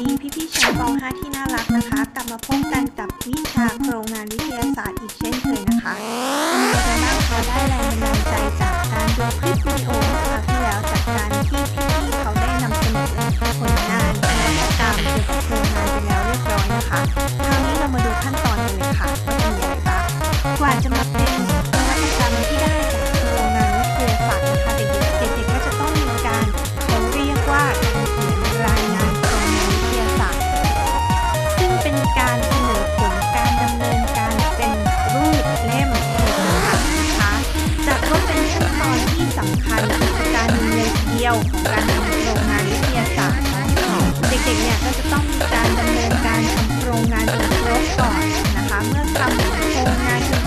ดีพี่พี่ๆชั้นป .5 ที่น่ารักนะคะ กลับมาพบกันกับวิชาโครงงานวิทยาศาสตร์อีกเช่นเคยนะคะวันนี้เราได้แรงบันดาลใจจากการดูคลิปวิดีโอ ดียวของการทำโครงงานวิทยาศาสตร์เด็กๆเนี่ยก็จะต้องมีการดำเนินการทำโครงงานจนครบก่อนนะคะ เมื่อทำโครงงานจนครบขั้น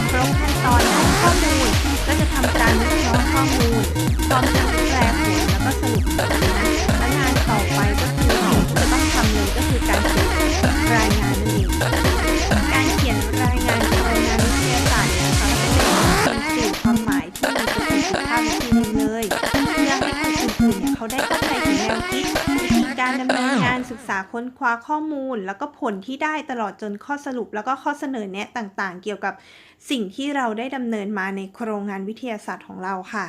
เขาได้เข้าใจถึงแนวคิดวิธีการดำเนินงานศึกษาค้นคว้าข้อมูล แล้วก็ผลที่ได้ตลอดจนข้อสรุป แล้วก็ข้อเสนอแนะต่างๆ เกี่ยวกับสิ่งที่เราได้ดำเนินมาในโครงงานวิทยาศาสตร์ของเราค่ะ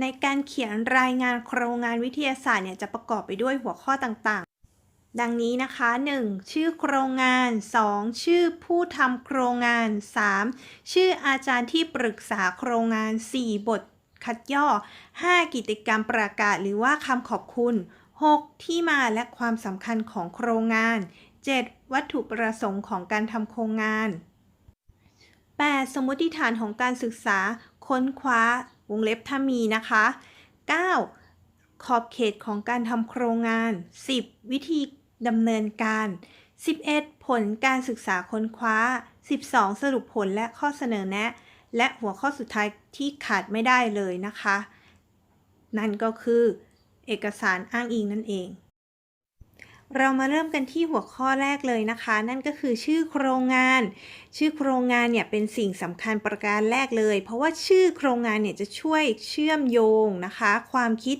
ในการเขียนรายงานโครงงานวิทยาศาสตร์เนี่ยจะประกอบไปด้วยหัวข้อต่างๆ ดังนี้นะคะ 1. ชื่อโครงงาน 2. ชื่อผู้ทำโครงงาน 3. ชื่ออาจารย์ที่ปรึกษาโครงงาน 4. บท คัดย่อ 5. กิจกรรมประกาศหรือว่าคำขอบคุณ 6. ที่มาและความสำคัญของโครงงาน 7. วัตถุประสงค์ของการทำโครงงาน 8. สมมติฐานของการศึกษา ค้นคว้า วงเล็บถ้ามีนะคะ 9. ขอบเขตของการทำโครงงาน 10. วิธีดำเนินการ 11. ผลการศึกษาค้นคว้า 12. สรุปผลและข้อเสนอแนะ และหัวข้อสุดท้ายที่ขาดไม่ได้เลยนะคะ นั่นก็คือเอกสารอ้างอิงนั่นเอง เรามาเริ่มกันที่หัวข้อแรกเลยนะคะ นั่นก็คือชื่อโครงงาน ชื่อโครงงานเนี่ยเป็นสิ่งสำคัญประการแรกเลย เพราะว่าชื่อโครงงานเนี่ยจะช่วยเชื่อมโยงนะคะ ความคิด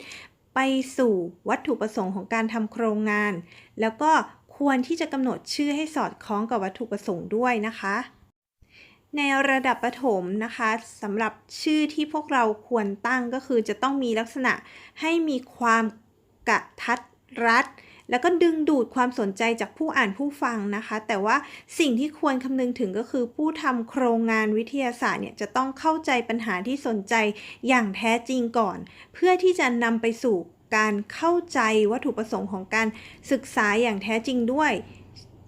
ไปสู่วัตถุประสงค์ของการทำโครงงาน แล้วก็ควรที่จะกำหนดชื่อให้สอดคล้องกับวัตถุประสงค์ด้วยนะคะ ในระดับประถมนะคะสำหรับชื่อที่พวกเราควรตั้งก็คือจะต้องมีลักษณะให้มีความกระทัดรัด แล้วก็ดึงดูดความสนใจจากผู้อ่านผู้ฟังนะคะ แต่ว่าสิ่งที่ควรคำนึงถึงก็คือผู้ทำโครงงานวิทยาศาสตร์เนี่ยจะต้องเข้าใจปัญหาที่สนใจอย่างแท้จริงก่อน เพื่อที่จะนำไปสู่การเข้าใจวัตถุประสงค์ของการศึกษาอย่างแท้จริงด้วย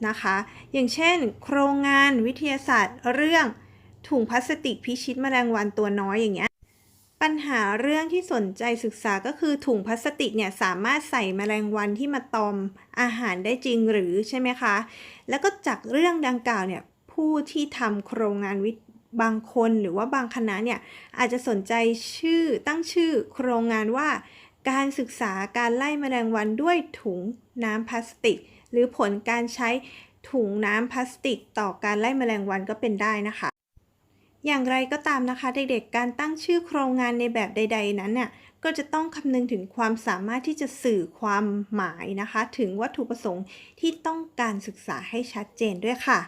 นะคะ อย่างเช่น โครงงานวิทยาศาสตร์ เรื่องถุงพลาสติกพิชิตแมลงวันตัวน้อยอย่างเงี้ยปัญหาเรื่องที่สนใจศึกษาก็คือถุงพลาสติกเนี่ยสามารถใส่แมลงวันที่มาตอมอาหารได้จริงหรือใช่ไหมคะ แล้วก็จากเรื่องดังกล่าวเนี่ยผู้ที่ทำโครงงานวิทย์บางคนหรือว่าบางคณะเนี่ยอาจจะสนใจชื่อตั้งชื่อโครงงานว่า การศึกษาการไล่แมลงวันด้วยถุงน้ำพลาสติก หรือผลการใช้ถุงน้ำพลาสติกต่อการไล่แมลงวันก็เป็นได้นะคะ อย่างไรก็ตามนะคะ เด็กๆ การตั้งชื่อโครงงานในแบบใด ๆ นั้นน่ะก็จะต้องคำนึงถึงความสามารถที่จะสื่อความหมายนะคะ ถึงวัตถุประสงค์ที่ต้องการศึกษาให้ชัดเจนด้วยค่ะ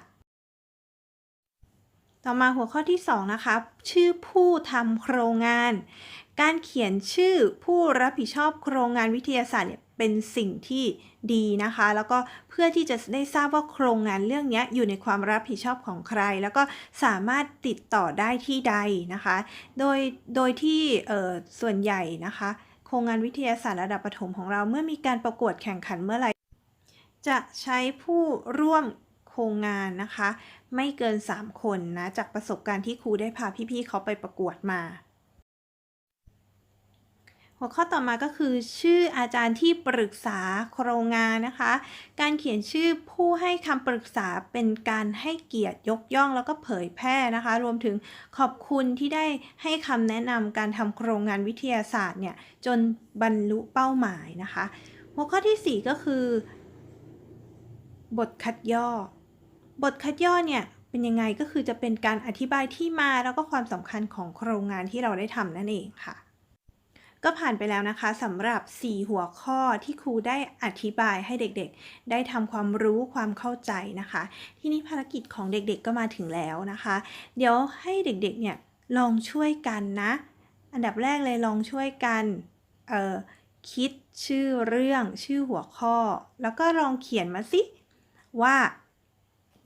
ต่อมาหัวข้อที่ 2 นะคะ ชื่อผู้ทำโครงงาน การเขียนชื่อผู้รับผิดชอบโครงงานวิทยาศาสตร์เนี่ยเป็นสิ่งที่ดีนะคะ แล้วก็เพื่อที่จะได้ทราบว่าโครงงานเรื่องนี้อยู่ในความรับผิดชอบของใคร แล้วก็สามารถติดต่อได้ที่ใดนะคะ โดยโดยที่ส่วนใหญ่นะคะ โครงงานวิทยาศาสตร์ระดับประถมของเราเมื่อมีการประกวดแข่งขันเมื่อไหร่จะใช้ผู้ร่วม โครงงานนะคะ ไม่เกิน 3 คนนะ จากประสบการณ์ที่ครูได้พาพี่ ๆเขาไปประกวดมา หัวข้อต่อมาก็คือชื่ออาจารย์ที่ปรึกษาโครงงานนะคะ การเขียนชื่อผู้ให้คำปรึกษาเป็นการให้เกียรติยกย่องแล้วก็เผยแพร่นะคะ รวมถึงขอบคุณที่ได้ให้คำแนะนำการทำโครงงานวิทยาศาสตร์เนี่ยจนบรรลุเป้าหมายนะคะ หัวข้อทีสี่4 ก็คือบทคัดย่อ บทคัดย่อเนี่ยเป็นยังไงก็คือจะเป็นการอธิบายที่มาแล้วก็ความสำคัญของโครงงานที่เราได้ทำนั่นเองค่ะ ก็ผ่านไปแล้วนะคะสำหรับ 4 หัวข้อที่ครูได้อธิบายให้เด็กๆ ได้ทำความรู้ความเข้าใจนะคะ ที่นี้ภารกิจของเด็กๆก็มาถึงแล้วนะคะ เดี๋ยวให้เด็กๆเนี่ยลองช่วยกันนะ อันดับแรกเลยลองช่วยกันคิดชื่อเรื่องชื่อหัวข้อ แล้วก็ลองเขียนมาสิว่า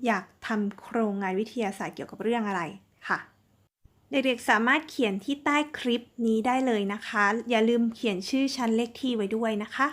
อยากทำโครงงานวิทยาศาสตร์เกี่ยวกับเรื่องอะไรค่ะ เด็กๆสามารถเขียนที่ใต้คลิปนี้ได้เลยนะคะ อย่าลืมเขียนชื่อชั้นเลขที่ไว้ด้วยนะคะ